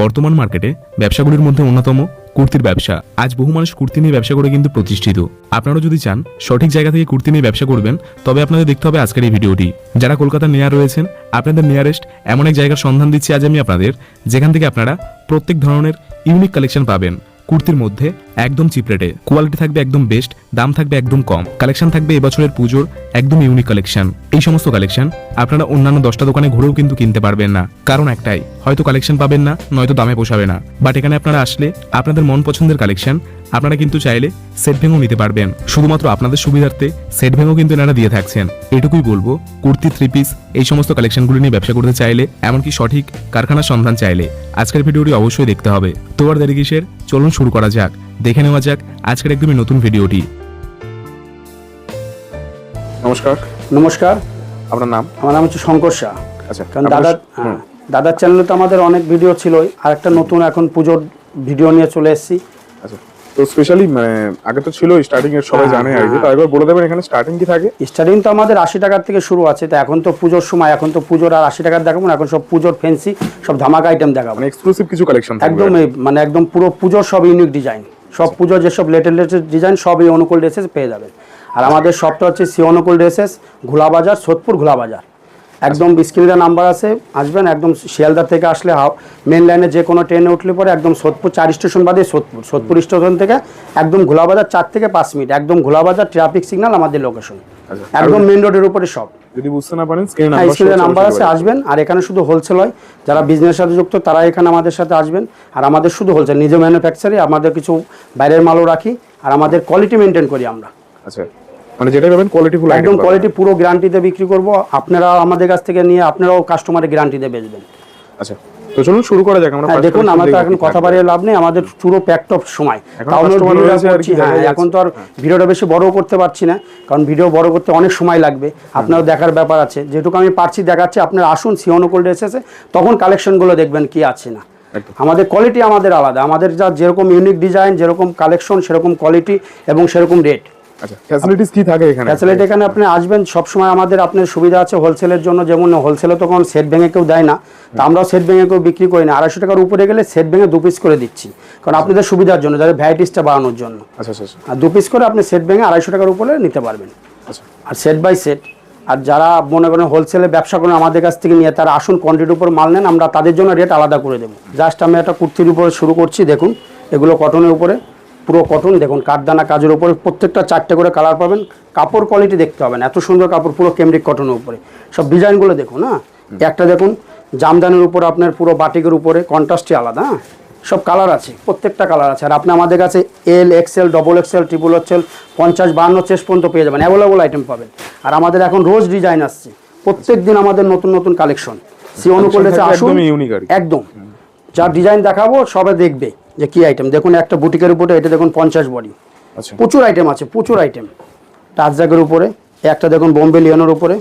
বর্তমান মার্কেটে ব্যবসাগুলির মধ্যে অন্যতম কুর্তির ব্যবসা। আজ বহু মানুষ কুর্তি নিয়ে ব্যবসা করে কিন্তু প্রতিষ্ঠিত। আপনারা যদি চান সঠিক জায়গা থেকে কুর্তি নিয়ে ব্যবসা করবেন, তবে আপনাদের দেখতে হবে আজকের এই ভিডিওটি। যারা কলকাতার নেয়ার রয়েছেন, আপনাদের নিয়ারেস্ট এমন এক জায়গার সন্ধান দিচ্ছি আজ আমি আপনাদের, যেখান থেকে আপনারা প্রত্যেক ধরনের ইউনিক কালেকশন পাবেন। কুর্তির মধ্যে একদম চিপ রেটে কোয়ালিটি থাকবে একদম বেস্ট দাম থাকবে একদম কম। কালেকশন থাকবে এবছরের পুজোর একদম ইউনিক কালেকশন এই সমস্ত কালেকশন আপনারা অন্যান্য দশটা দোকানে ঘুরেও কিন্তু কিনতে পারবেন না। কারণ একটাই, হয়তো কালেকশন পাবেন না, নয়তো দামে পোষাবে না। বাট এখানে আপনারা আসলে আপনাদের মন পছন্দের কালেকশন আপনারা কিন্তু চাইলে সেট ভেঙেও নিতে পারবেন। শুধুমাত্র আপনাদের সুবিধার্থে সেট ভেঙেও কিন্তু এনারা দিয়ে থাকছেন। এটুকুই বলব, কুর্তি থ্রি পিস এই সমস্ত কালেকশনগুলি নিয়ে ব্যবসা করতে চাইলে, এমনকি সঠিক কারখানার সন্ধান চাইলে। আজকের ভিডিওটি অবশ্যই দেখতে হবে। তো আর দেরি কিসের? চলুন শুরু করা যাক। দেখে নেওয়া যাক আজকের একদমই নতুন ভিডিওটি। নমস্কার। নমস্কার। আপনার নাম? আমার নাম হচ্ছে শঙ্কর শাহ। আচ্ছা কারণ দাদার হ্যাঁ, দাদার চ্যানেলে তো আমাদের অনেক ভিডিও ছিলই। আর একটা নতুন এখন পুজোর ভিডিও নিয়ে চলে এসেছি। আচ্ছা। তো স্পেশালি মানে আগে তো ছিল স্টার্টিং এর সবাই হ্যাঁ, জানে আর কি। হ্যাঁ। তো একবার বলে দেবেন এখানে স্টার্টিং কি থাকে? স্টার্টিং তো আমাদের আশি টাকার থেকে শুরু আছে তো এখন তো পুজোর সময় এখন তো পুজোর আর আশি টাকার দেখাবো না এখন সব পুজোর ফেন্সি সব ধামাকা আইটেম দেখাবো। মানে এক্সক্লুসিভ কিছু কালেকশন একদম মানে একদম পুরো পুজোর সব ইউনিক ডিজাইন সব পুজোর যেসব লেটেস্ট লেটেস্ট ডিজাইন সব এই অনুকূল ড্রেসেস পেয়ে যাবেন। আর আমাদের শপটা হচ্ছে সি অনুকূল ড্রেসেস ঘোলাবাজার সোদপুর ঘোলাবাজার একদম স্ক্রিনে নাম্বার আছে আসবেন একদম শিয়ালদা থেকে আসলে মেন লাইনে যে কোনো ট্রেনে উঠলে পরে একদম সোদপুর চার স্টেশন বাদে সোদপুর সোদপুর স্টেশন থেকে একদম ঘোলাবাজার চার থেকে পাঁচ মিনিট একদম ঘোলাবাজার ট্রাফিক সিগন্যাল আমাদের লোকেশন আচ্ছা, একদম মেন রোডের উপরে সব। যদি বুঝতে না পারেন স্ক্রিনে হ্যাঁ নাম্বার আছে আসবেন আর এখানে শুধু হোলসেল হয়। যারা বিজনেসের সাথে যুক্ত তারা এখানে আমাদের সাথে আসবেন। আর আমাদের শুধু হোলসেল নিজে ম্যানুফ্যাকচারে আমাদের কিছু বাইরের মালও রাখি আর আমাদের কোয়ালিটি মেনটেন করি আমরা। আচ্ছা মানে যেটা পাবেন কোয়ালিটি ফুল একদম কোয়ালিটি পুরো গ্যারান্টিতে বিক্রি করব। আপনারা আমাদের কাছ থেকে নিয়ে আপনারাও কাস্টমারের গ্যারান্টিতে বেচবেন। আচ্ছা তো চলুন শুরু করা যাক আমরা হ্যাঁ দেখুন তো এখন কথা বাড়িয়ে লাভ নেই আমাদের পুরো প্যাকড অফ সময়। হ্যাঁ এখন তো আর ভিডিওটা বেশি বড় করতে পারছি না কারণ ভিডিও বড় করতে অনেক সময় লাগবে আপনারও দেখার ব্যাপার আছে। যেটুকু আমি পারছি দেখাচ্ছি আপনারা আসুন সিওনকোল্ড এসেছে তখন কালেকশনগুলো দেখবেন কি আছে না। আমাদের কোয়ালিটি আমাদের আলাদা আমাদের যা যেরকম ইউনিক ডিজাইন যেরকম কালেকশন সেরকম কোয়ালিটি এবং সেরকম রেট আচ্ছা ফ্যাসিলিটিস কি থাকে এখানে? ফ্যাসিলিটি এখানে আপনি আসবেন সবসময় আমাদের আপনার সুবিধা আছে হোলসেলের জন্য যেমন হোলসেলে তো কোনো সেট ভেঙে কেউ দেয় না। তা আমরাও সেট ভেঙে কেউ বিক্রি করি না। আড়াইশো টাকার উপরে গেলে সেট ভেঙে দু পিস করে দিচ্ছি। কারণ আপনাদের সুবিধার জন্য যাদের ভ্যারাইটিসটা বাড়ানোর জন্য। আচ্ছা আচ্ছা আচ্ছা, আর দু পিস করে আপনি সেট ভেঙে আড়াইশো টাকার উপরে নিতে পারবেন। আচ্ছা। আর সেট বাই সেট আর যারা মনে করেন হোলসেলে ব্যবসা করেন আমাদের কাছ থেকে নিয়ে তারা আসুন কোয়ান্টিটির উপর মাল নেন আমরা তাদের জন্য রেট আলাদা করে দেবো। জাস্ট আমি একটা কুর্তির উপরে শুরু করছি দেখুন এগুলো কটনের উপরে। পুরো কটন দেখুন কাঠদানা কাজের উপরে প্রত্যেকটা চারটে করে কালার পাবেন। কাপড় কোয়ালিটি দেখতে পাবেন এত সুন্দর কাপড় পুরো কেমরিক কটনের উপরে। সব ডিজাইনগুলো দেখুন হ্যাঁ? একটা দেখুন জামদানির উপর আপনার পুরো বাটিকের উপরে কন্ট্রাস্টই আলাদা হ্যাঁ? সব কালার আছে প্রত্যেকটা কালার আছে। আর আপনি আমাদের কাছে L XL double XL triple XL পঞ্চাশ বাহান্ন চেস পর্যন্ত পেয়ে যাবেন। অ্যাভেলেবল আইটেম পাবেন। আর আমাদের এখন রোজ ডিজাইন আসছে। প্রত্যেক দিন আমাদের নতুন নতুন কালেকশন সি অনুকূল আসুন। কি। একদম। যা ডিজাইন দেখাবো সবে দেখবে। যে কি আইটেম দেখুন একটা বুটিকের উপরে এটা দেখুন পঞ্চাশ বডি। আচ্ছা। প্রচুর আইটেম আছে প্রচুর আইটেম টাচজাকের উপরে একটা দেখুন বোম্বে লিওনের উপরে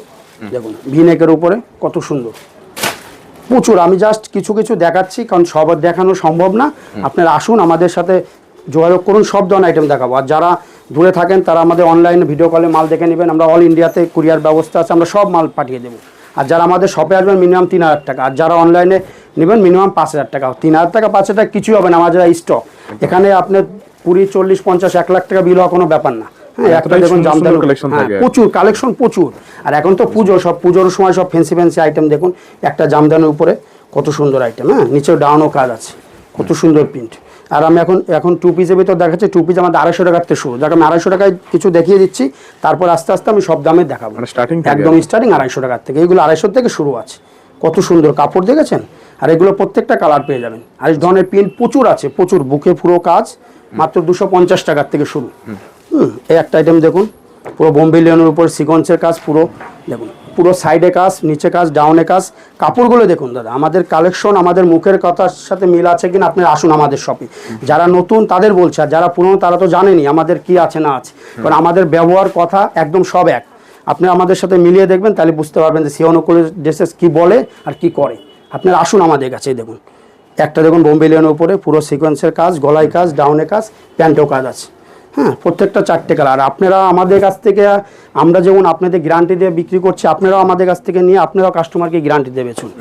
দেখুন ভিনেকের উপরে কত সুন্দর। প্রচুর আমি জাস্ট কিছু কিছু দেখাচ্ছি কারণ সব দেখানো সম্ভব না। আপনারা আসুন আমাদের সাথে যোগাযোগ করুন সব ধরনের আইটেম দেখাবো। আর যারা দূরে থাকেন তারা আমাদের অনলাইনে ভিডিও কলে মাল দেখে নেবেন। আমরা অল ইন্ডিয়াতে কুরিয়ার ব্যবস্থা আছে আমরা সব মাল পাঠিয়ে দেবো। আর যারা আমাদের শপে আসবেন মিনিমাম তিন হাজার টাকা। আর যারা অনলাইনে নেবেন মিনিমাম পাঁচ হাজার টাকা। তিন হাজার টাকা পাঁচ হাজার টাকা কিছুই হবে না আমাদের স্টক এখানে আপনার কুড়ি চল্লিশ পঞ্চাশ এক লাখ টাকা বিল হওয়া কোনো ব্যাপার না। হ্যাঁ collection হ্যাঁ। প্রচুর কালেকশন প্রচুর। আর এখন তো পুজো সব পুজোর সময় সব ফ্যান্সি ফ্যান্সি আইটেম দেখুন। একটা জামদানির উপরে কত সুন্দর আইটেম হ্যাঁ নিচেও ডাউনও কাজ আছে। কত সুন্দর প্রিন্ট আর আমি এখন এখন টু পিসের ভিতর দেখাচ্ছি টু পিস আমাদের আড়াইশো টাকার থেকে শুরু যাকে আমি আড়াইশো টাকায় কিছু দেখিয়ে দিচ্ছি। তারপর আস্তে আস্তে আমি সব দামে দেখাবো। মানে একদম স্টার্টিং আড়াইশো টাকার থেকে। এগুলো আড়াইশো থেকে শুরু আছে। কত সুন্দর কাপড় দেখেছেন? আর এগুলো প্রত্যেকটা কালার পেয়ে যাবেন। আর এই ধরনের প্রিন্ট প্রচুর আছে, প্রচুর। বুকে পুরো কাজ, মাত্র দুশো পঞ্চাশ টাকার থেকে শুরু। এই একটা আইটেম দেখুন, পুরো বোম্বে লিওনের উপর সিকোয়েন্সের কাজ, পুরো দেখুন, পুরো সাইডে কাজ, নিচে কাজ ডাউনে কাজ। কাপড়গুলো দেখুন, দাদা, আমাদের কালেকশন আমাদের মুখের কথার সাথে মিল আছে কিনা আপনি আসুন আমাদের শপে যারা নতুন, তাদের বলছে, আর যারা পুরনো, তারা তো জানেনি আমাদের কি আছে না আছে। কারণ আমাদের ব্যবহার কথা একদম সব এক। আপনি আমাদের সাথে মিলিয়ে দেখবেন, তাহলে বুঝতে পারবেন যে সিওনোকুলের ড্রেসেস কী বলে আর কি করে। আপনারা আসুন আমাদের কাছে দেখুন। একটা দেখুন বোম্বে লিওনের উপরে পুরো সিকোয়েন্সের কাজ গলায় কাজ ডাউনে কাজ প্যান্টেও কাজ আছে। হ্যাঁ প্রত্যেকটা চারটে কালার আপনারা আমাদের কাছ থেকে আমরা যেমন আপনাদের গ্যারান্টি দিয়ে বিক্রি করছি আপনারাও আমাদের কাছ থেকে নিয়ে আপনারাও কাস্টমারকে গ্যারান্টি দিয়ে বেচুন।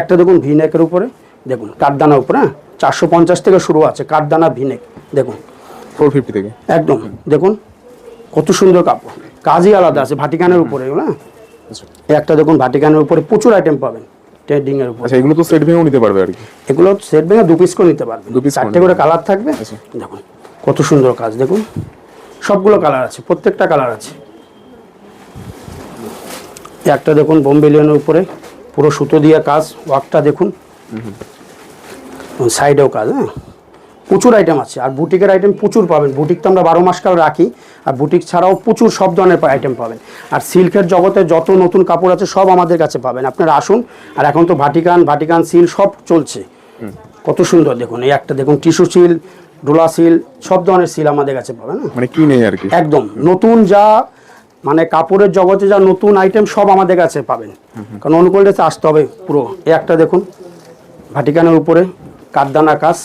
একটা দেখুন ভিনেকের উপরে দেখুন কাঠদানার উপরে হ্যাঁ চারশো পঞ্চাশ থেকে শুরু আছে কাঠদানা ভিনেক দেখুন। ফোর ফিফটি থেকে। একদম দেখুন কত সুন্দর কাপড়। কাজই আলাদা আছে ভাটিকানের উপরে হ্যাঁ। আচ্ছা। একটা দেখুন ভাটিকানের উপরে প্রচুর আইটেম পাবেন। ট্রেডিং এর উপর। আচ্ছা এগুলো তো সেট ভেঙেও নিতে পারবে আর কি। এগুলো সেট ভেঙে দু পিস করে নিতে পারবে। দু পিস চারটে করে কালার থাকবে। আচ্ছা। দেখুন কত সুন্দর কাজ দেখুন। সবগুলো কালার আছে প্রত্যেকটা কালার আছে। একটা দেখুন বোম্বেলিয়নের উপরে পুরো সুতো দিয়ে কাজ ওয়ার্কটা দেখুন। সাইডেও কাজ হ্যাঁ। প্রচুর আইটেম আছে। আর বুটিকের আইটেম প্রচুর পাবেন। বুটিক তো আমরা বারো মাস কাল রাখি আর বুটিক ছাড়াও প্রচুর সব ধরনের আইটেম পাবেন। আর সিল্কের জগতে যত নতুন কাপড় আছে সব আমাদের কাছে পাবেন। আপনারা আসুন আর এখন তো ভাটিকান ভাটিকান সিল সব চলছে। কত সুন্দর দেখুন এই একটা দেখুন টিস্যু সিল ডোলা সিল সব ধরনের সিল আমাদের কাছে পাবেন? মানে কি নেই আর কি? একদম। নতুন যা মানে কাপড়ের জগতে যা নতুন আইটেম সব আমাদের কাছে পাবেন। কারণ অনুকূল ড্রেসে আসতে হবে পুরো। এই একটা দেখুন ভাটিকানের উপরে কাঠদানা কাজ।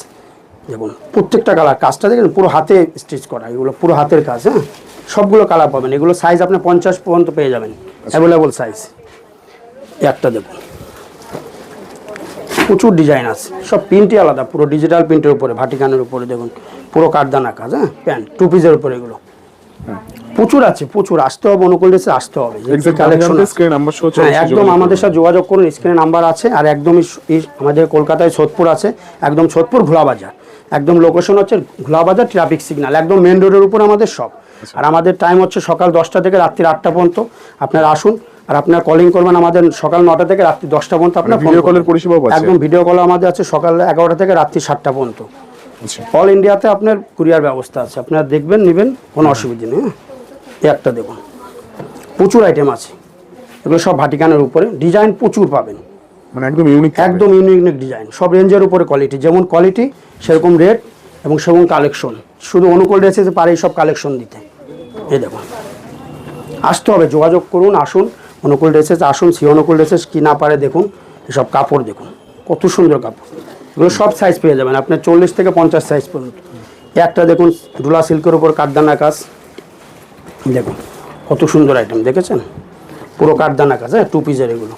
দেখুন প্রত্যেকটা কালার কাজটা দেখেন পুরো হাতে স্টিচ করা এগুলো পুরো হাতের কাজ হ্যাঁ? সবগুলো কালার পাবেন এগুলো সাইজ আপনি পঞ্চাশ পর্যন্ত পেয়ে যাবেন অ্যাভেলেবল সাইজ একটা দেখুন প্রচুর ডিজাইন আছে সব প্রিন্টই আলাদা পুরো ডিজিটাল প্রিন্টের উপরে ভাটিকানের উপরে দেখুন পুরো কাঠদানা কাজ হ্যাঁ? প্যান্ট টু পিসের উপরে এগুলো। প্রচুর আছে প্রচুর আসতে হবে অনুকূল ড্রেসে আসতে হবে হ্যাঁ একদম আমাদের সাথে যোগাযোগ করুন স্ক্রিনে নাম্বার আছে আর একদমই আমাদের কলকাতায় সোদপুর আছে একদম সোদপুর ঘোলাবাজার একদম লোকেশন হচ্ছে ঘোলাবাজার ট্রাফিক সিগন্যাল একদম মেন রোডের উপর আমাদের সব। আর আমাদের টাইম হচ্ছে সকাল দশটা থেকে রাত্রি আটটা পর্যন্ত। আপনারা আসুন আর আপনার কলিং করবেন আমাদের সকাল নটা থেকে রাত্রি দশটা পর্যন্ত আপনার ভিডিও কলের পরিষেবাও পাচ্ছে একদম ভিডিও কল আমাদের আছে সকাল এগারোটা থেকে রাত্রি সাতটা পর্যন্ত। আচ্ছা। অল ইন্ডিয়াতে আপনার কুরিয়ার ব্যবস্থা আছে। আপনারা দেখবেন নেবেন কোনো অসুবিধা নেই হ্যাঁ? একটা দেখুন। প্রচুর আইটেম আছে। এগুলো সব ভাটিকানের উপরে। ডিজাইন প্রচুর পাবেন। মানে একদম ইউনিক একদম ইউনিক ইউনিক ডিজাইন সব রেঞ্জের উপরে কোয়ালিটি যেমন কোয়ালিটি সেরকম রেট এবং সেরকম কালেকশন শুধু অনুকূল ড্রেসে পারে সব কালেকশন দিতে। এই দেখুন আসতে হবে, যোগাযোগ করুন, আসুন। অনুকূল ড্রেসেস আসুন। সি অনুকূল ড্রেসেস কী না পারে দেখুন। এসব কাপড় দেখুন। কত সুন্দর কাপড়। এগুলো সব সাইজ পেয়ে যাবেন। আপনার চল্লিশ থেকে পঞ্চাশ সাইজ পর্যন্ত। একটা দেখুন ডুলা সিল্কের উপর কাঠদানা কাজ। দেখুন, কত সুন্দর আইটেম দেখেছেন? পুরো কাঠদানা কাজ হ্যাঁ টু পিসের এগুলো।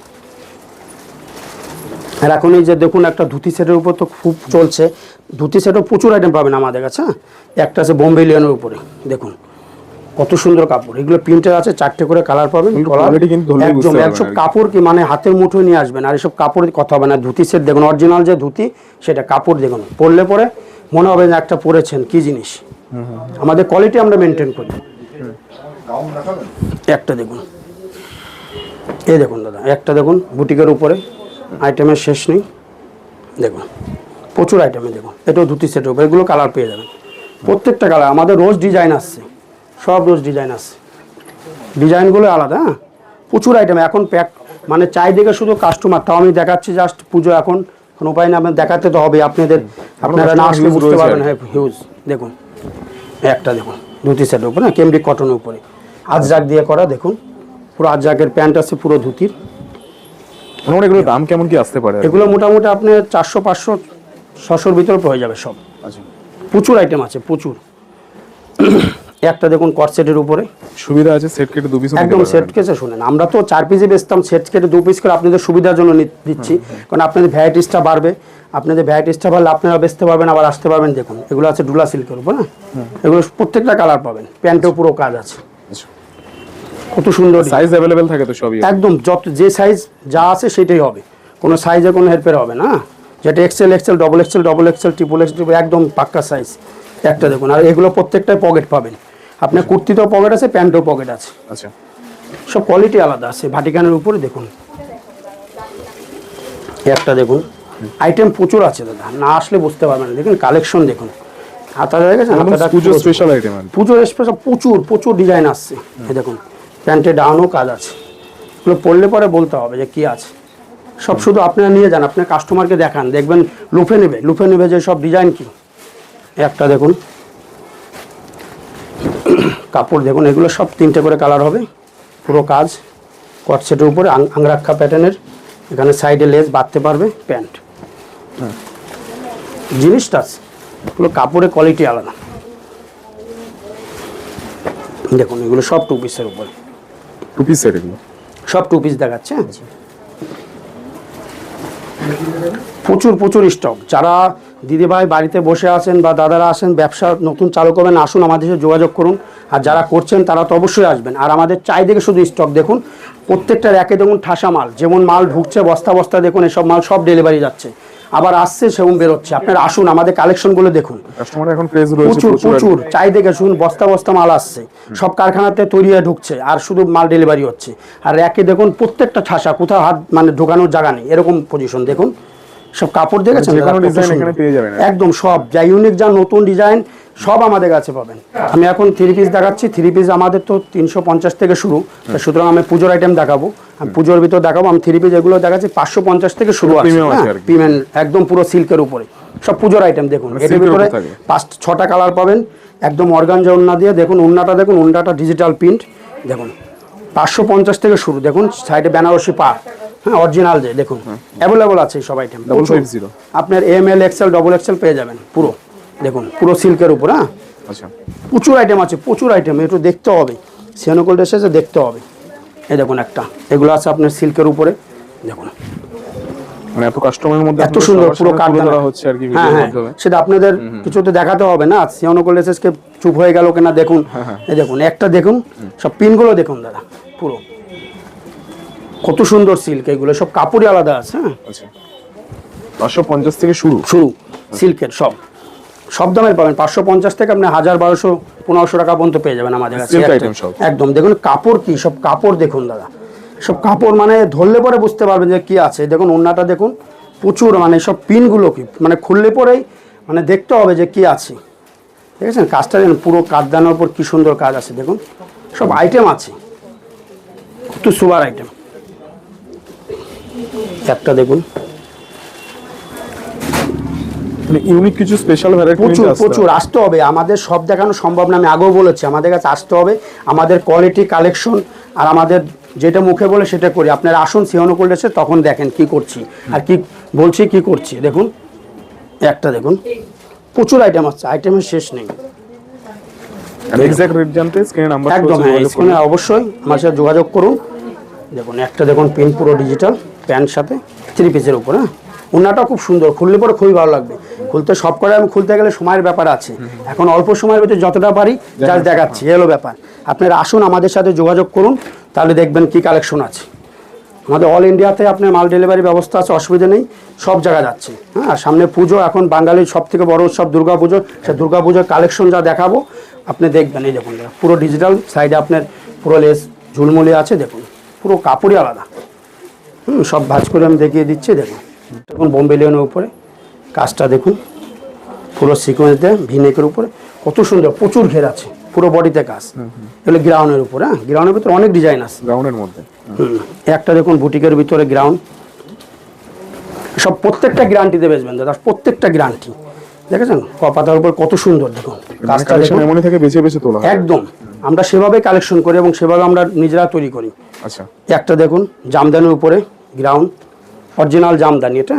আর এখন এই যে দেখুন একটা ধুতি সেটের উপর তো খুব চলছে। ধুতি সেটও প্রচুর আইটেম পাবেন আমাদের কাছে হ্যাঁ? একটা আছে বোম্বে লিয়ানের উপরে দেখুন। কত সুন্দর কাপড়। এগুলো প্রিন্টের আছে চারটে করে কালার পাবেন একদম একসব কাপড় কি মানে হাতের মুঠোয় নিয়ে আসবেন আর এসব কাপড়ের কথা হবে না। ধুতি সেট দেখুন অরিজিনাল যে ধুতি সেটা কাপড় দেখুন পরলে পরে মনে হবে যে একটা পরেছেন কি জিনিস? আমাদের কোয়ালিটি আমরা মেনটেন করি। একটা দেখুন। এই দেখুন দাদা একটা দেখুন বুটিকের উপরে। আইটেমের শেষ নেই। দেখুন প্রচুর আইটেমে দেখুন এটাও ধুতি সেটের উপরে এগুলো কালার পেয়ে যাবেন। প্রত্যেকটা কালার আমাদের রোজ ডিজাইন আসছে সব রোজ ডিজাইন আসছে। ডিজাইনগুলো আলাদা হ্যাঁ? প্রচুর আইটেম এখন প্যাক মানে চাই দেখে শুধু কাস্টমার তাও আমি দেখাচ্ছি জাস্ট পুজো এখন কোনো উপায় না আপনার দেখাতে তো হবে আপনাদের আপনারা না আসলে বুঝতে পারবেন হ্যাঁ হিউজ দেখুন। একটা দেখুন ধুতি সেটের উপরে না কেমব্রিক কটনের উপরে। আজরাক দিয়ে করা দেখুন পুরো আজরাকের প্যান্ট আছে পুরো ধুতির। মোটামুটি এগুলোর দাম কেমন কি আসতে পারে এগুলো মোটামুটি আপনার চারশো পাঁচশো ছশোর ভিতরে হয়ে যাবে সব। আচ্ছা। প্রচুর আইটেম আছে প্রচুর। একটা দেখুন কটসেটের উপরে। সুবিধা আছে সেট কেটে দু পিস একদম সেট কেসে শুনেন। আমরা তো চার পিসে বেচতাম সেট কেটে দু পিস করে আপনাদের সুবিধার জন্য দিচ্ছি। কারণ আপনাদের ভ্যারাইটিসটা বাড়বে। আপনাদের ভ্যারাইটিসটা বাড়লে আপনারা বেচতে পারবেন আবার আসতে পারবেন দেখুন। এগুলো আছে ডুলা সিল্কের উপর না? এগুলো প্রত্যেকটা কালার পাবেন। প্যান্টেও পুরো কাজ আছে। কত সুন্দর সাইজ অ্যাভেলেবেল থাকে তো সবই। একদম যত যে সাইজ যা আছে সেটাই হবে। কোনো সাইজে কোনো হেরফের হবে না। যেটা XL XL double XL double XL triple XL একদম পাক্কা সাইজ একটা দেখুন আর এগুলো প্রত্যেকটাই পকেট পাবেন। আপনার কুর্তিতেও পকেট আছে প্যান্টও পকেট আছে। আচ্ছা। সব কোয়ালিটি আলাদা আছে। ভাটিকানের উপরে দেখুন। একটা দেখুন। আইটেম প্রচুর আছে দাদা। না আসলে বুঝতে পারবেন না। দেখুন কালেকশন দেখুন। হাতাটা দেখেছেন। পুজোর স্পেশাল প্রচুর প্রচুর ডিজাইন আসছে। এই দেখুন। প্যান্টে ডাউনও কাজ আছে। এগুলো পড়লে পরে বলতে হবে যে কি আছে। সব শুধু আপনারা নিয়ে যান, আপনার কাস্টমারকে দেখান, দেখবেন লুফে নেবে। লুফে নেবে যে সব ডিজাইন কি। একটা দেখুন। কাপড় দেখুন, এগুলো সব তিনটে করে কালার হবে। পুরো কাজ। কটসেটের উপরে আংরাক্ষা প্যাটার্নের এখানে সাইডে লেস বাঁধতে পারবে প্যান্ট। জিনিসটা এগুলো কাপড়ের কোয়ালিটি আলাদা। দেখুন, এগুলো সব টু পিসের উপরে। টু পিস সেট এগুলো। সব টু পিস দেখাচ্ছে হ্যাঁ? প্রচুর প্রচুর স্টক যারা দিদিভাই বাড়িতে বসে আছেন বা দাদারা আসেন ব্যবসা নতুন চালু করবেন আসুন আমাদের সাথে যোগাযোগ করুন। আর যারা করছেন তারা তো অবশ্যই আসবেন। আর আমাদের চাই দেখে শুধু স্টক দেখুন। প্রত্যেকটা র্যাকে দেখুন ঠাসা মাল। যেমন মাল ঢুকছে বস্তা বস্তা দেখুন এসব মাল সব ডেলিভারি যাচ্ছে। আবার আসছে সেরকম বেরোচ্ছে। আপনারা আসুন আমাদের কালেকশনগুলো দেখুন। এখন প্রচুর প্রচুর। চাই দেখে শুনুন বস্তা বস্তা মাল আসছে। সব কারখানাতে তৈরি হয়ে ঢুকছে আর শুধু মাল ডেলিভারি হচ্ছে। আর র্যাকে দেখুন প্রত্যেকটা ছাসা কোথাও হাত মানে ঢোকানোর জায়গা নেই। এরকম পজিশন দেখুন। সব কাপড় দেখেছেন যাবেন। একদম সব যা ইউনিক যা নতুন ডিজাইন সব আমাদের কাছে পাবেন। আমি এখন থ্রি পিস দেখাচ্ছি থ্রি পিস আমাদের তো তিনশো পঞ্চাশ থেকে শুরু সুতরাং আমি পুজোর আইটেম দেখাবো। আমি পুজোর ভিতর দেখাবো আমি থ্রি পিস এগুলো দেখাচ্ছি পাঁচশো পঞ্চাশ থেকে শুরু আছে হ্যাঁ একদম পুরো সিল্কের উপরে। সব পুজোর আইটেম দেখুন মানে এটার ভিতরে পাঁচ ছটা কালার পাবেন একদম অর্গানজা ওন্না দিয়ে দেখুন উন্নাটা দেখুন উন্নাটা ডিজিটাল প্রিন্ট দেখুন পাঁচশো পঞ্চাশ থেকে শুরু দেখুন সাইডে বেনারসি পা হ্যাঁ অরিজিনাল যে দেখুন। অ্যাভেলেবল আছে সব আইটেম আপনার M L XL double XL পেয়ে যাবেন পুরো। দেখুন পুরো সিল্কের উপর হ্যাঁ? আচ্ছা। প্রচুর আইটেম আছে প্রচুর আইটেম একটু দেখতে হবে। সিয়ানোকোল্ড এসেছে দেখতে হবে। এই দেখুন একটা। এগুলো আছে আপনার সিল্কের উপরে। দেখুন। মানে এত কাস্টমারের মধ্যে এত সুন্দর পুরো কাঠ হচ্ছে আর কি হ্যাঁ ভিডিওর হ্যাঁ। মাধ্যমে। সেটা আপনাদের কিছু তো দেখাতে হবে না। সিয়ানোকোল্ড এসেসকে চুপ হয়ে গেল কিনা দেখুন। হ্যাঁ, এই দেখুন একটা দেখুন সব পিনগুলো দেখুন দাদা পুরো। কত সুন্দর সিল্ক এগুলো সব কাপড়ই আলাদা আছে হ্যাঁ? আচ্ছা। পাঁচশো পঞ্চাশ থেকে শুরু। শুরু সিল্কের সব। সব দামের পাবেন পাঁচশো পঞ্চাশ থেকে আপনি হাজার বারোশো পনেরোশো টাকা পর্যন্ত পেয়ে যাবেন আমাদের কাছে। একদম দেখুন কাপড় কি সব কাপড় দেখুন দাদা। সব কাপড় মানে ধরলে পরে বুঝতে পারবেন যে কি আছে। দেখুন ওন্নাটা দেখুন প্রচুর মানে সব পিনগুলো কি মানে খুললে পরেই মানে দেখতে হবে যে কি আছে। দেখেছেন কাজটা দেখুন পুরো কাঠদানোর উপর কি সুন্দর কাজ আছে দেখুন। সব আইটেম আছে। কত সুপার আইটেম একটা দেখুন। মানে ইউনিক কিছু স্পেশাল ভ্যারাইটি প্রচুর প্রচুর আসতে হবে। আমাদের সব দেখানো সম্ভব না আমি আগেও বলেছি আমাদের কাছে আসতে হবে। আমাদের কোয়ালিটি কালেকশন আর আমাদের যেটা মুখে বলে সেটা করি। আপনারা আসুন সিহনো এসে তখন দেখেন কি করছি আর কি বলছি কি করছি। দেখুন একটা দেখুন। প্রচুর আইটেম আছে আইটেমের শেষ নেই। এক্সাক্ট রেট জানতে স্ক্রিনে নাম্বার একদম হ্যাঁ স্ক্রিনে অবশ্যই আমার সাথে যোগাযোগ করুন। দেখুন একটা দেখুন পিন পুরো ডিজিটাল প্যান্ট সাথে থ্রি পিসের উপর হ্যাঁ? ওনাটা খুব সুন্দর খুললে পরে খুবই ভালো লাগবে। খুলতে সব করে আমি খুলতে গেলে সময়ের ব্যাপার আছে। এখন অল্প সময়ের ভিতরে যতটা পারি জাস্ট দেখাচ্ছি। এলো ব্যাপার। আপনারা আসুন আমাদের সাথে যোগাযোগ করুন তাহলে দেখবেন কি কালেকশন আছে। আমাদের অল ইন্ডিয়াতে আপনার মাল ডেলিভারি ব্যবস্থা আছে অসুবিধা নেই সব জায়গায় যাচ্ছে। হ্যাঁ আর সামনে পুজো এখন বাঙালির সব থেকে বড় উৎসব দুর্গা পুজো সে দুর্গা পুজোর কালেকশন যা দেখাবো আপনি দেখবেন এই দেখুন পুরো ডিজিটাল সাইডে আপনার পুরো লেস ঝুলমুলি আছে দেখুন। পুরো কাপড়ই আলাদা। হুম সব ভাজ করে আমি দেখিয়ে দিচ্ছি দেখুন। দেখুন বোম্বে লিওনের উপরে কাজটা দেখুন। পুরো সিকোয়েন্স দেয় ভিনেকের উপরে। কত সুন্দর প্রচুর ঘের আছে পুরো বডিতে কাজ। এগুলো গ্রাউন্ডের উপরে হ্যাঁ গ্রাউন্ডের ভিতরে অনেক ডিজাইন আছে। গ্রাউন্ডের মধ্যে। হুম, একটা দেখুন বুটিকের ভিতরে গ্রাউন্ড সব প্রত্যেকটা গ্যারান্টিতে বেচবেন দাদা প্রত্যেকটা গ্যারান্টি দেখেছেন? কপাতার উপর কত সুন্দর দেখুন। কাজটা এমনই থেকে বেছে বেছে তোলা একদম। আমরা সেভাবে কালেকশন করি এবং সেভাবে আমরা নিজেরা তৈরি করি। আচ্ছা। একটা দেখুন জামদানির উপরে গ্রাউন্ড অরিজিনাল জামদানি এটা?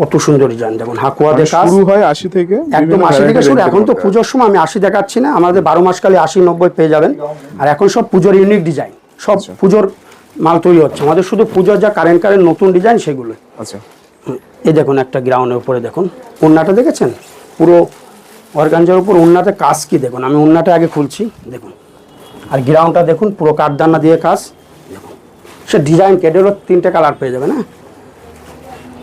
কত সুন্দর ডিজাইন দেখুন হাকুয়া মানে দেখা শুরু হয় আশি থেকে একদম আশি থেকে শুরু। এখন তো পুজোর সময় আমি আশি দেখাচ্ছি না আমাদের বারো মাস কালে আশি নব্বই পেয়ে যাবেন। আর এখন সব পুজোর ইউনিক ডিজাইন সব আচ্ছা। পুজোর মাল তৈরি হচ্ছে। আমাদের শুধু পুজোর যা কারেন্ট কারেন্ট নতুন ডিজাইন সেগুলো আচ্ছা। এই দেখুন একটা গ্রাউন্ডের উপরে দেখুন উন্নাটা দেখেছেন? পুরো অর্গানজার উপর উন্নাতে কাজ কি দেখুন? আমি উন্নাটা আগে খুলছি দেখুন। আর গ্রাউন্ডটা দেখুন পুরো কাঠদান্না দিয়ে কাজ দেখুন। সে ডিজাইন কেটেরও তিনটে কালার পেয়ে যাবে না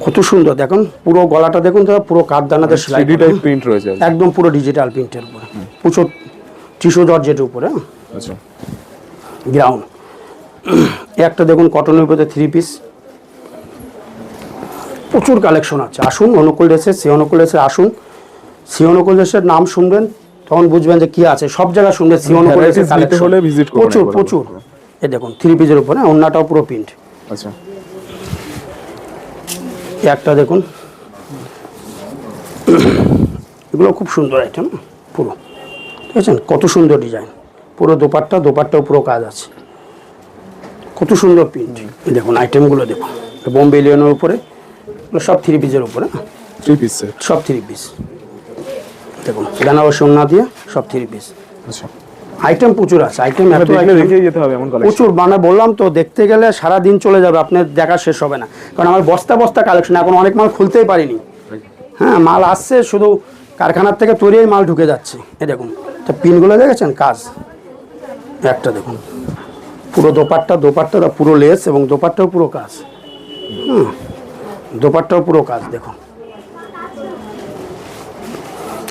কত সুন্দর দেখুন পুরো গলাটা দেখুন তো পুরো কাঠদানাতে সেলাই প্রিন্ট রয়েছে আর একদম পুরো ডিজিটাল প্রিন্টের উপরে। প্রচুর টিস্যু জর্জেটের উপরে হ্যাঁ? আচ্ছা। গ্রাউন্ড একটা দেখুন কটনের উপরে থ্রি পিস প্রচুর কালেকশন আছে। আসুন অনুকূল ড্রেসে সি অনুকূল ড্রেসে আসুন। সি অনুকূল ড্রেসের নাম শুনবেন তখন বুঝবেন যে কি আছে। সব জায়গায় শুনবেন সি অনুকূল ড্রেসের কালেকশন প্রচুর প্রচুর। এই দেখুন থ্রি পিসের উপরে অন্যটাও পুরো প্রিন্ট আচ্ছা। একটা দেখুন। এগুলো খুব সুন্দর আইটেম পুরো। ঠিক আছে? কত সুন্দর ডিজাইন পুরো দোপাট্টা দোপাট্টাও পুরো কাজ আছে। কত সুন্দর প্রিন্ট দেখুন আইটেমগুলো দেখুন। বোম্বে লিওনের উপরে। সব থ্রি পিসের উপরে হ্যাঁ? থ্রি পিস সেট সব থ্রি পিস দেখুন বেনারসি ওন্না দিয়ে সব থ্রি পিস আচ্ছা। আইটেম প্রচুর আছে আইটেম এত item- দেখেই যেতে হবে এমন প্রচুর মানে বললাম তো দেখতে গেলে সারা দিন চলে যাবে আপনার দেখা শেষ হবে না। কারণ আমার বস্তা বস্তা কালেকশন এখন অনেক মাল খুলতেই পারিনি। হ্যাঁ মাল আসছে শুধু কারখানার থেকে তৈরিয়ে মাল ঢুকে যাচ্ছে। এই দেখুন তো পিনগুলো দেখেছেন? কাজ। একটা দেখুন পুরো দোপাট্টা দোপাট্টাটা পুরো লেস এবং দোপাট্টাও পুরো কাজ। হুম। দোপাট্টাও পুরো কাজ দেখুন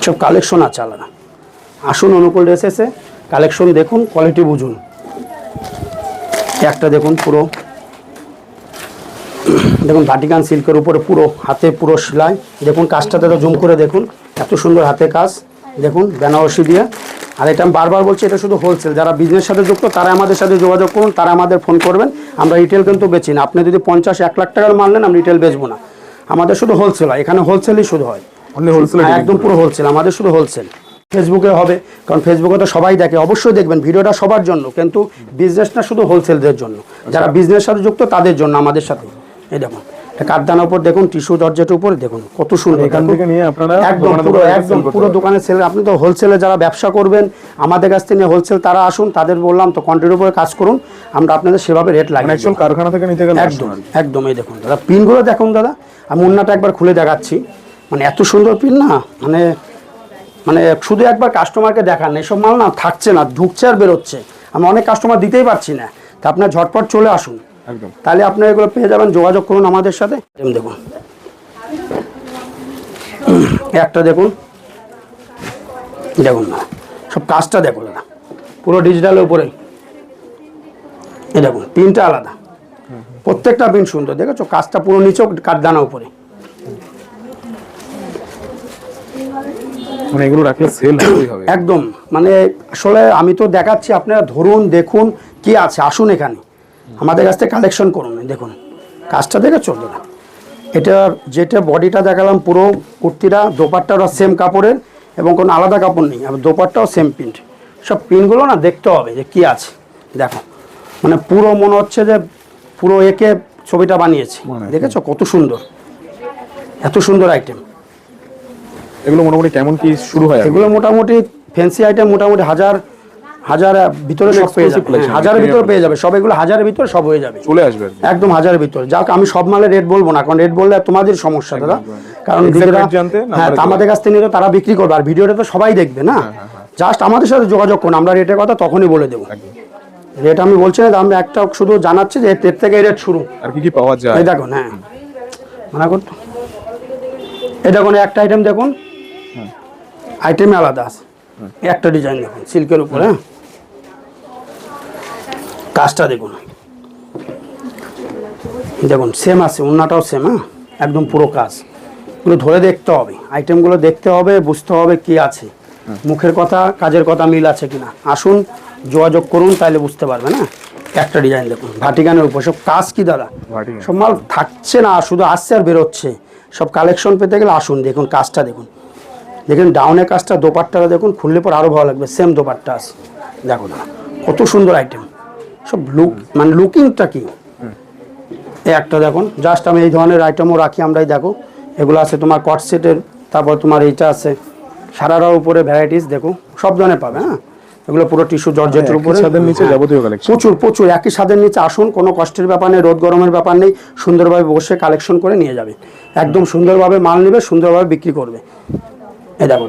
সব কালেকশন আছে আলাদা। আসুন, অনুকূল এসেছে কালেকশন দেখুন কোয়ালিটি বুঝুন। একটা দেখুন পুরো। দেখুন ভাটিকান সিল্কের উপরে পুরো হাতে পুরো সেলাই। দেখুন, কাজটাতে তো জুম করে দেখুন। এত সুন্দর হাতে কাজ। দেখুন, বেনারসি দিয়ে আর এটা আমি বারবার বলছি এটা শুধু হোলসেল যারা বিজনেস সাথে যুক্ত তারা আমাদের সাথে যোগাযোগ করুন তারা আমাদের ফোন করবেন। আমরা রিটেল কিন্তু বেচি না। আপনি যদি পঞ্চাশ এক লাখ টাকার মাল নেন আমি রিটেল বেচবো না। আমাদের শুধু হোলসেল হয়। এখানে হোলসেলই শুধু হয়। হোলসেল হ্যাঁ, একদম পুরো হোলসেল আমাদের শুধু হোলসেল ফেসবুকে হবে কারণ ফেসবুকে তো সবাই দেখে। অবশ্যই দেখবেন ভিডিওটা সবার জন্য। কিন্তু বিজনেসটা শুধু হোলসেলদের জন্য। যারা বিজনেস সাথে যুক্ত তাদের জন্য আমাদের সাথে। এই দেখুন। এটা কাঠদানার উপর দেখুন টিস্যু দরজাটার উপর দেখুন কত সুন্দর। এখান। থেকে নিয়ে আপনারা একদম পুরো একদম পুরো। দোকানে সেল আপনি তো হোলসেলে যারা ব্যবসা করবেন আমাদের কাছ থেকে নিয়ে হোলসেল তারা আসুন তাদের বললাম তো কোয়ান্টিটির উপরে কাজ করুন আমরা আপনাদের সেভাবে রেট লাগিয়ে অ্যাকচুয়াল কারখানা থেকে নিতে গেলে একদম একদম এই দেখুন দাদা পিনগুলো দেখুন দাদা আমি অন্যটা একবার খুলে দেখাচ্ছি। মানে এত সুন্দর পিন না মানে মানে শুধু একবার কাস্টমারকে দেখান এসব মাল না থাকছে না ঢুকছে আর বেরোচ্ছে। আমি অনেক কাস্টমার দিতেই পারছি না। তা আপনার ঝটপট চলে আসুন। একদম। তাহলে আপনি এগুলো পেয়ে যাবেন যোগাযোগ করুন আমাদের সাথে। দেখুন। একটা দেখুন। দেখুন না সব কাজটা দেখুন দাদা। পুরো ডিজিটালের উপরে দেখুন পিনটা আলাদা। প্রত্যেকটা পিন সুন্দর দেখেছ? কাজটা পুরো নিচেও কাঠদানা উপরে। মানে এগুলো রাখলে সেল হবে। একদম। মানে আসলে আমি তো দেখাচ্ছি আপনারা ধরুন দেখুন কি আছে আসুন এখানে। আমাদের কাছ থেকে কালেকশন করুন দেখুন। কাজটা দেখে চলবে না এটা যেটা বডিটা দেখালাম পুরো কুর্তিটা দোপাট্টাটা সেম কাপড়ের এবং কোনো আলাদা কাপড় নেই আর দোপারটাও সেম প্রিন্ট সব প্রিন্টগুলো না দেখতে হবে যে কি আছে। দেখো মানে পুরো মনে হচ্ছে যে পুরো একে ছবিটা বানিয়েছে। দেখেছ? কত সুন্দর। এত সুন্দর আইটেম এগুলো মোটামুটি কেমন কি শুরু হয় এগুলো মোটামুটি ফ্যান্সি আইটেম মোটামুটি হাজার হাজার ভিতরে সব পেয়ে যাবে। হ্যাঁ, হাজারের ভিতরে পেয়ে যাবে। সব এগুলো হাজারের ভিতরে সব হয়ে যাবে। চলে আসবে একদম হাজারের ভিতরে। যাক আমি সব মালের রেট বলব না কারণ রেট বললে তোমাদের সমস্যা দাদা। কারণ হ্যাঁ আমাদের কাছ থেকে নিলে তারা বিক্রি করবে। আর ভিডিওটা তো সবাই দেখবে না? জাস্ট আমাদের সাথে যোগাযোগ করুন আমরা রেটের কথা তখনই বলে দেবো। রেট আমি বলছি না আমি একটা শুধু জানাচ্ছি যে এর থেকে রেট শুরু। আর কি কি পাওয়া যায়? এই দেখুন হ্যাঁ। মানা করতো এই দেখুন একটা আইটেম দেখুন। আইটেমে আলাদা আছে। একটা ডিজাইন দেখুন সিল্কের উপরে হ্যাঁ। কাজটা দেখুন। দেখুন সেম আছে অন্যটাও সেম হ্যাঁ? একদম পুরো কাজ। এগুলো ধরে দেখতে হবে। আইটেমগুলো দেখতে হবে বুঝতে হবে কি আছে। মুখের কথা কাজের কথা মিল আছে কিনা। আসুন যোগাযোগ করুন তাহলে বুঝতে পারবে না একটা ডিজাইন দেখুন। ভাটিকানের উপর। সব কাজ কি দাদা? সব মাল থাকছে না শুধু আসছে আর বেরোচ্ছে। সব কালেকশন পেতে গেলে আসুন দেখুন কাজটা দেখুন। দেখুন ডাউনের কাজটা দোপাট্টাটা দেখুন খুললে পর আরও ভালো লাগবে। সেম দোপাট্টা আছে। দেখো কত সুন্দর আইটেম সব লুক মানে লুকিংটা কি? এই একটা দেখুন জাস্ট আমি এই ধরনের আইটেমও রাখি আমরাই দেখো। এগুলো আছে তোমার কট সেটের তারপর তোমার এইটা আছে। সারারার উপরে ভ্যারাইটিস দেখো। সব ধরনের পাবে হ্যাঁ? এগুলো পুরো টিস্যু জর্জেটের উপরে। ছাদের নিচে হ্যাঁ। যাবতীয়। প্রচুর প্রচুর। একই ছাদের নিচে আসুন কোনো কষ্টের ব্যাপার নেই রোদ গরমের ব্যাপার নেই সুন্দরভাবে বসে কালেকশন করে নিয়ে যাবে। একদম সুন্দরভাবে মাল নেবে সুন্দরভাবে বিক্রি করবে। এই দেখো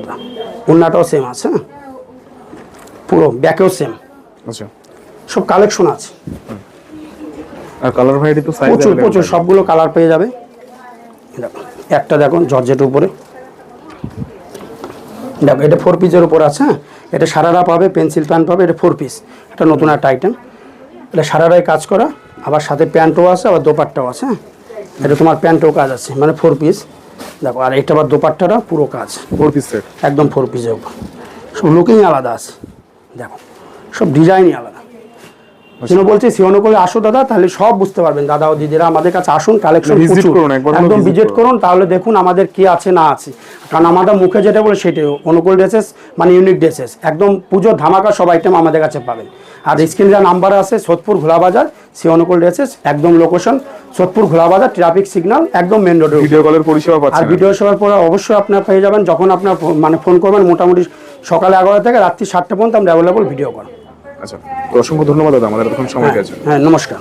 উন্নাটাও সেম আছে হ্যাঁ? পুরো ব্যাকেও সেম আচ্ছা। সব কালেকশন আছে। আর কালার ভ্যারাইটি তো সাইজ প্রচুর প্রচুর সবগুলো কালার পেয়ে যাবে। একটা দেখুন জর্জেটের উপরে। দেখো এটা ফোর পিসের উপর আছে হ্যাঁ? এটা সারারা পাবে পেন্সিল প্যান্ট পাবে এটা ফোর পিস এটা নতুন একটা আইটেম এটা সারারায় কাজ করা আবার সাথে প্যান্টও আছে আবার দোপাট্টাও আছে হ্যাঁ? এটা তোমার প্যান্টও কাজ আছে মানে ফোর পিস দেখো আর এটা আবার দোপাট্টাটা পুরো কাজ। ফোর পিস একদম ফোর পিসের উপর। সব লুকিং আলাদা আছে। দেখো সব ডিজাইনই আলাদা। জন্য বলছি সিওনকলে আসো দাদা তাহলে সব বুঝতে পারবেন। দাদা ও দিদিরা আমাদের কাছে আসুন কালেকশন একদম ভিজিট করুন। তাহলে দেখুন আমাদের কি আছে না আছে। কারণ আমাদের মুখে যেটা বলে সেটাই অনুকূল ড্রেসেস মানে ইউনিক ড্রেসেস একদম পুজোর ধামাকা সব আইটেম আমাদের কাছে পাবেন। আর স্ক্রিনে যা নাম্বার আছে সোদপুর ঘোলাবাজার সি অনুকূল ড্রেসেস একদম location Sodepur Gholabazar traffic signal একদম মেন রোডের ভিডিও কলের পরিষেবা আর ভিডিও সেবার পরে অবশ্যই আপনার পেয়ে যাবেন যখন আপনার মানে ফোন করবেন মোটামুটি সকালে এগারোটা থেকে রাত্রি সাতটা পর্যন্ত আমরা অ্যাভেলেবল ভিডিও করেন আচ্ছা অসংখ্য ধন্যবাদ দাদা আমাদের এখন সময় দিয়েছেন হ্যাঁ নমস্কার।